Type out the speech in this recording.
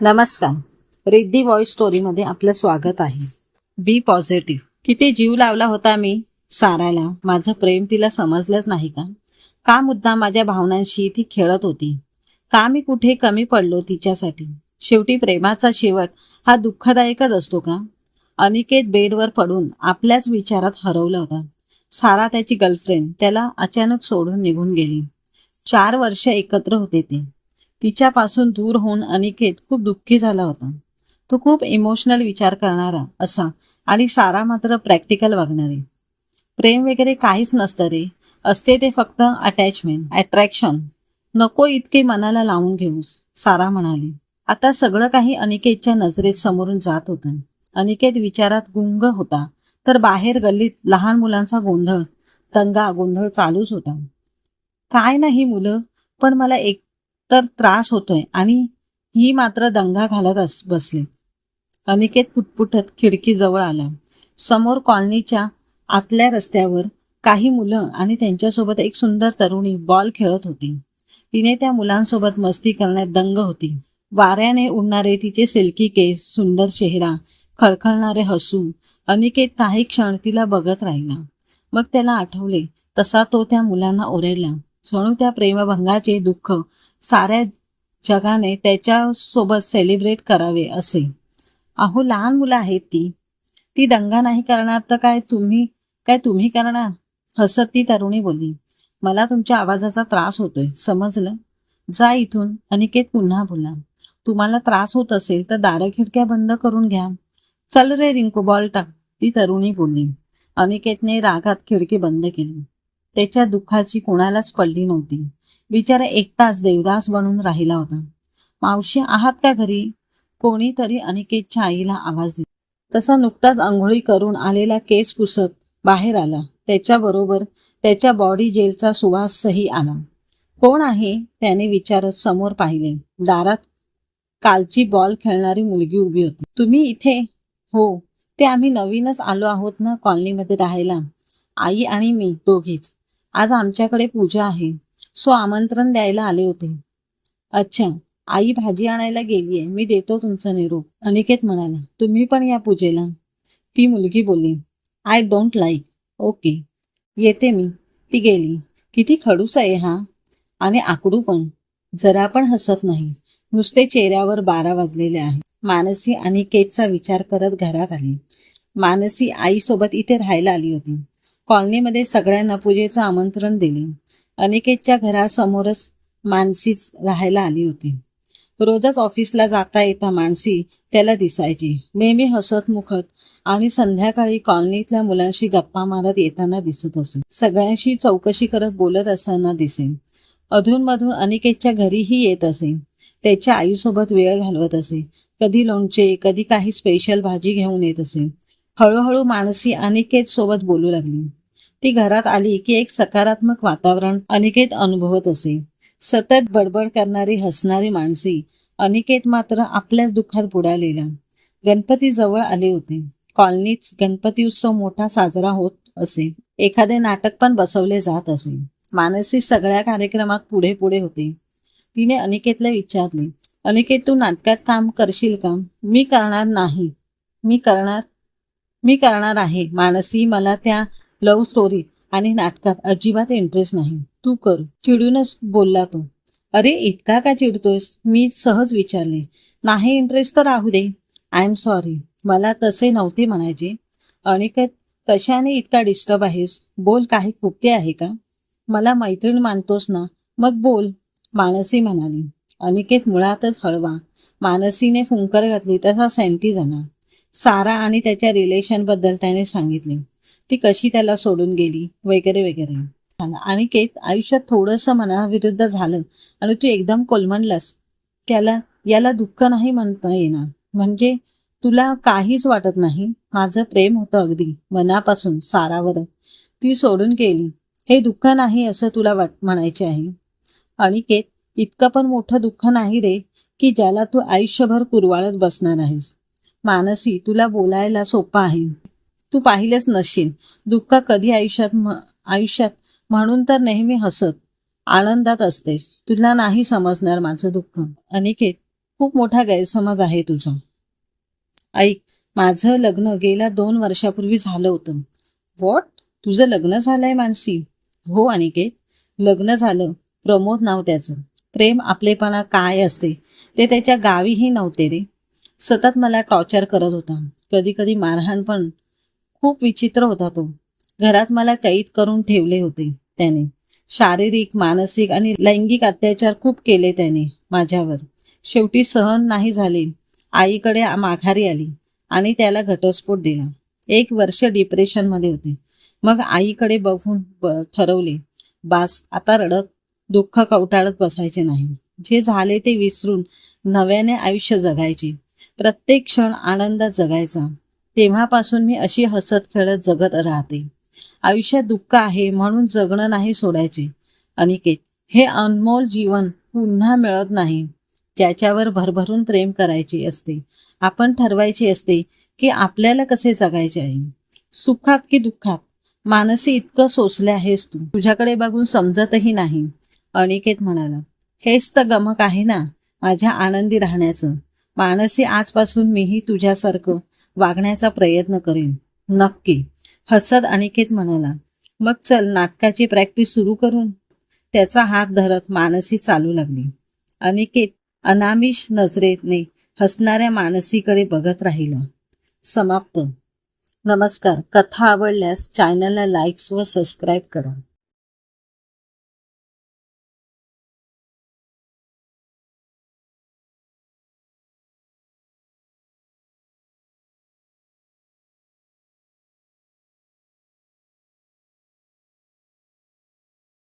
नमस्कार. रिद्धी व्हॉइस स्टोरीमध्ये आपलं स्वागत आहे. बी पॉझिटिव्ह किती जीव लावला होता मी? साराला. माझं प्रेम तिला समजलंच नाही का? का मुद्दा माझ्या भावनांशी ती खेळत होती? का मी कुठे कमी पडलो तिच्यासाठी? शेवटी प्रेमाचा शेवट हा दुःखदायकच असतो का? अनिकेत बेडवर पडून आपल्याच विचारात हरवला होता. सारा त्याची गर्लफ्रेंड त्याला अचानक सोडून निघून गेली. चार वर्ष एकत्र होते ते. तिच्यापासून दूर होऊन अनिकेत खूप दुःखी झाला होता. तो खूप इमोशनल विचार करणारा असा आणि सारा मात्र प्रॅक्टिकल वागणारे. प्रेम वगैरे काहीच नसतं रे. असते ते फक्त अटॅचमेंट अट्रॅक्शन नको इतके मनाला लावून घेऊस सारा म्हणाली. आता सगळं काही अनिकेतच्या नजरेत समोरून जात होतं. अनिकेत विचारात गुंग होता तर बाहेर गल्लीत लहान मुलांचा गोंधळ दंगा गोंधळ चालूच होता. काय नाही मुलं पण मला एक तर त्रास होतोय. आणि ही मात्र दंगा घालत अस बसले. अनिकेत पुटपुटत खिडकीजवळ आला. समोर कॉलनीच्या आतल्या रस्त्यावर काही मुलं आणि त्यांच्यासोबत एक सुंदर तरुणी बॉल खेळत होती. तिने त्या मुलांसोबत मस्ती करण्यात दंग होती. वाऱ्याने उडणारे तिचे सिल्की केस सुंदर चेहरा खळखळणारे हसू अनिकेत काही क्षण तिला बघत राहिला. मग त्याला आठवले तसा तो त्या मुलांना ओरडला. जणू त्या प्रेमभंगाचे दुःख साऱ्या जगाने त्याच्यासोबत सेलिब्रेट करावे असे. अहो लहान मुलं आहेत ती. ती दंगा नाही करणार तर काय तुम्ही काय तुम्ही करणार? हसत ती तरुणी बोलली मला तुमच्या आवाजाचा त्रास होतोय. समजलं? जा इथून. अनिकेत पुन्हा बोला तुम्हाला त्रास होत असेल तर दारं खिडक्या बंद करून घ्या. चल रे रिंकू बॉल टाक. ती तरुणी बोलली. अनिकेतने रागात खिडकी बंद केली. त्याच्या दुःखाची कोणालाच पडली नव्हती. बिचारा एकटाच देवदास बनून राहिला होता. मावशी आहात का घरी? कोणीतरी अनिकेतच्या आईला आवाज दिला. तसा नुकताच आंघोळी करून आलेला केस पुसत बाहेर आला. त्याच्याबरोबर त्याच्या बॉडी जेलचा सुवासही आला. कोण आहे? त्याने विचारत समोर पाहिले. दारात कालची बॉल खेळणारी मुलगी उभी होती. तुम्ही इथे? हो. ते आम्ही नवीनच आलो आहोत ना कॉलनीमध्ये राहायला. आई आणि मी दोघीच. आज आमच्याकडे पूजा आहे. सो आमंत्रण द्यायला आले होते. अच्छा आई भाजी आणायला गेलीये मी देतो तुमचा निरोप. अनिकेत म्हणाला तुम्ही पण या पूजेला. ती मुलगी बोलली आय डोंट लाईक ओके येते मी. ती गेली किती खडूस आहे हा. आणि आकडू पण. जरा पण हसत नाही. नुसते चेहऱ्यावर बारा वाजलेले आहे मानसी अनिकेतचा विचार करत घरात आली. मानसी आईसोबत इथे राहायला आली होती. कॉलनीमध्ये सगळ्यांना पूजेचं आमंत्रण दिले. अनिकेतच्या घरासमोरच मानसी राहायला आली होती. रोजच ऑफिसला जाता येता मानसी त्याला दिसायची. नेहमी हसत मुखत आणि संध्याकाळी कॉलनीतल्या मुलांशी गप्पा मारत येताना दिसत असे. सगळ्यांशी चौकशी करत बोलत असताना दिसे. अधूनमधून अनिकेतच्या घरीही येत असे. त्याच्या आईसोबत वेळ घालवत असे. कधी लोणचे कधी काही स्पेशल भाजी घेऊन येत असे. हळूहळू मानसी अनिकेत सोबत बोलू लागली. ती घरात आली की एक सकारात्मक वातावरण अनिकेत अनुभवत असे. सतत बडबड करणारी हसणारी माणसी अनिकेत मात्र आपल्याच दुःखात बुडालेला गणपती जवळ आले होते. कॉलनीत गणपती उत्सव मोठा साजरा होत असे. एखादे नाटक पण बसवले जात असे. मानसी सगळ्या कार्यक्रमात पुढे पुढे होते. तिने अनिकेतला विचारले अनिकेत तू नाटकात काम करशील का? मी करणार नाही. मी करणार मी करणार आहे. मानसी मला त्या लव्ह स्टोरीत आणि नाटकात अजिबात इंटरेस्ट नाही. तू कर. चिडूनच बोलला तो. अरे इतका का चिडतोयस? मी सहज विचारले. नाही इंटरेस्ट तर राहू दे. आय एम सॉरी मला तसे नव्हते म्हणायचे. अनिकेत कशाने इतका डिस्टर्ब आहेस? बोल काही खुपते आहे का? मला मैत्रीण मानतोस ना? मग बोल मानसी म्हणाली. अनिकेत मुळातच हळवा. मानसीने फुंकर घातली तसा सेंटी झाला सारा आणि त्याच्या रिलेशनबद्दल त्याने सांगितले. ती कशी त्याला सोडून गेली? वगैरे वगैरे. आणि केत आयुष्यात थोडंसं मनाविरुद्ध झालं आणि तू एकदम कोलमडलास. त्याला याला दुःख नाही म्हणता येणार. म्हणजे तुला काहीच वाटत नाही. माझं प्रेम होतं अगदी. मनापासून सारावर ती सोडून गेली. हे दुःख नाही असं तुला वाट म्हणायचे आहे. अनिकेत इतकं पण मोठं दुःख नाही रे की ज्याला तू आयुष्यभर कुरवाळत बसणार आहेस. मानसी तुला बोलायला सोपं आहे. तू पाहिलेच नसशील दुःख कधी आयुष्यात आयुष्यात म्हणून तर नेहमी हसत आनंदात असतेस. तुला नाही समजणार माझं दुःख. अनिकेत खूप मोठा गैरसमज आहे तुझा. ऐक माझं लग्न गेल्या दोन वर्षापूर्वी झालं होतं. वॉट तुझं लग्न झालंय मानसी? हो अनिकेत. लग्न झालं. प्रमोद नाव त्याचं. प्रेम आपलेपणा काय असते? ते त्याच्या गावीही नव्हते रे. सतत मला टॉर्चर करत होता. कधी कधी मारहाण पण खूप विचित्र होता तो. घरात मला कैद करून ठेवले होते त्याने. शारीरिक मानसिक आणि लैंगिक अत्याचार खूप केले त्याने माझ्यावर. शेवटी सहन नाही झाले. आईकडे माघारी आली आणि त्याला घटस्फोट दिला. एक वर्ष डिप्रेशनमध्ये होते. मग आईकडे बघून ठरवले बास आता रडत दुःख कवटाळत बसायचे नाही. जे झाले ते विसरून नव्याने आयुष्य जगायचे. प्रत्येक क्षण आनंदात जगायचा. तेव्हापासून मी अशी हसत खेळत जगत राहते. आयुष्यात दुःख आहे म्हणून जगणं नाही सोडायचे. अनिकेत हे अनमोल जीवन पुन्हा मिळत नाही. ज्याच्यावर भरभरून प्रेम करायचे असते. आपण ठरवायचे असते की आपल्याला कसे जगायचे आहे. सुखात की दुःखात? मानसी इतकं सोसले आहेस तू. तुझ्याकडे बघून समजतही नाही. अनिकेत म्हणाला हेच तर गमक आहे ना माझ्या आनंदी राहण्याचं. मानसी आजपासून मीही तुझ्यासारखं वागण्याचा प्रयत्न करेन. नक्की. हसत अनिकेत म्हणाला मग चल नाटकाची प्रॅक्टिस सुरू करून. त्याचा हात धरत मानसी चालू लागली. अनिकेत अनामिष नजरेने हसणाऱ्या मानसीकडे बघत राहिला. समाप्त. नमस्कार. कथा आवडल्यास चॅनलला लाईक्स व सबस्क्राईब करा.